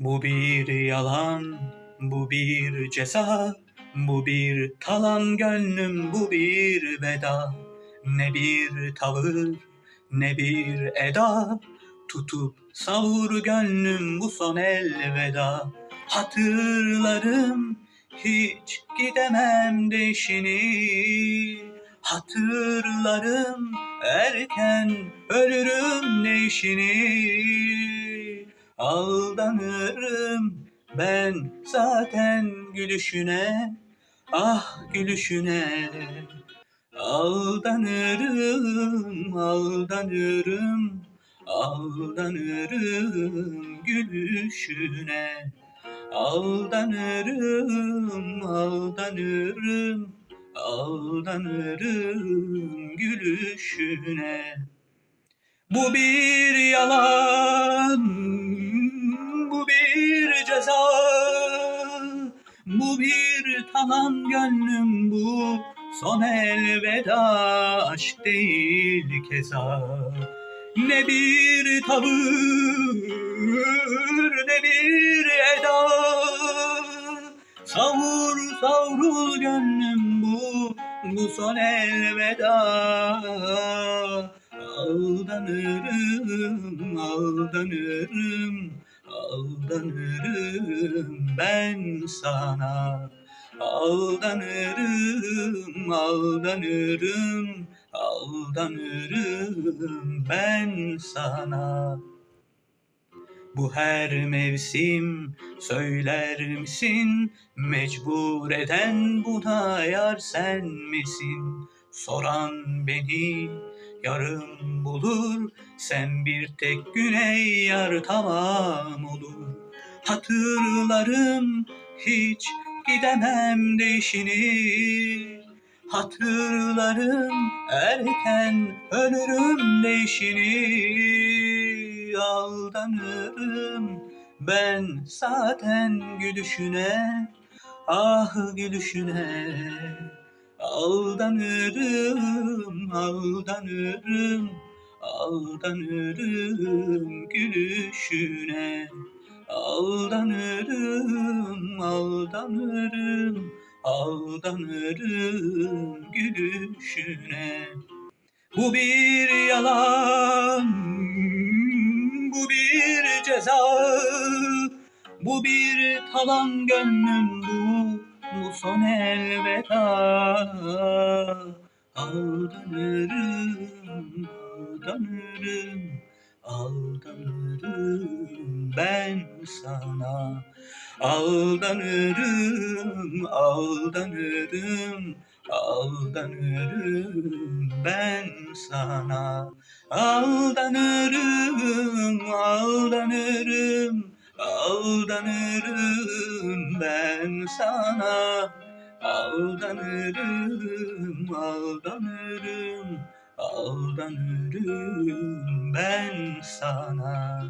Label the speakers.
Speaker 1: Bu bir yalan, bu bir ceza, bu bir talan gönlüm, bu bir veda. Ne bir tavır, ne bir eda, tutup savur gönlüm bu son elveda. Hatırlarım hiç gidemem deşini. Hatırlarım erken ölürüm neşini. Aldanırım ben zaten gülüşüne, ah gülüşüne. Aldanırım, aldanırım, aldanırım gülüşüne. Aldanırım, aldanırım, aldanırım gülüşüne. Bu bir yalan, ceza, bu bir talan gönlüm bu. Son elveda aşk değil keza. Ne bir tavır, ne bir eda, savur savrul gönlüm bu, bu son elveda. Aldanırım, aldanırım, aldanırım ben sana. Aldanırım, aldanırım, aldanırım ben sana. Bu her mevsim söyler misin? Mecbur eden buna yar sen misin? Soran beni yarım bulur. Sen bir tek güney yar tamam olur. Hatırlarım hiç gidemem değişini. Hatırlarım erken ölürüm değişini. Aldanırım ben zaten gülüşüne. Ah gülüşüne. Aldanırım, aldanırım, aldanırım gülüşüne. Aldanırım, aldanırım, aldanırım gülüşüne. Bu bir yalan, bu bir ceza, bu bir talan gönlüm bu, bu son elveda. Aldanırım, aldanırım, aldanırım ben sana. Aldanırım, aldanırım, aldanırım ben sana. Aldanırım, aldanırım, aldanırım ben sana. Aldanırım, aldanırım, aldanırım ben sana.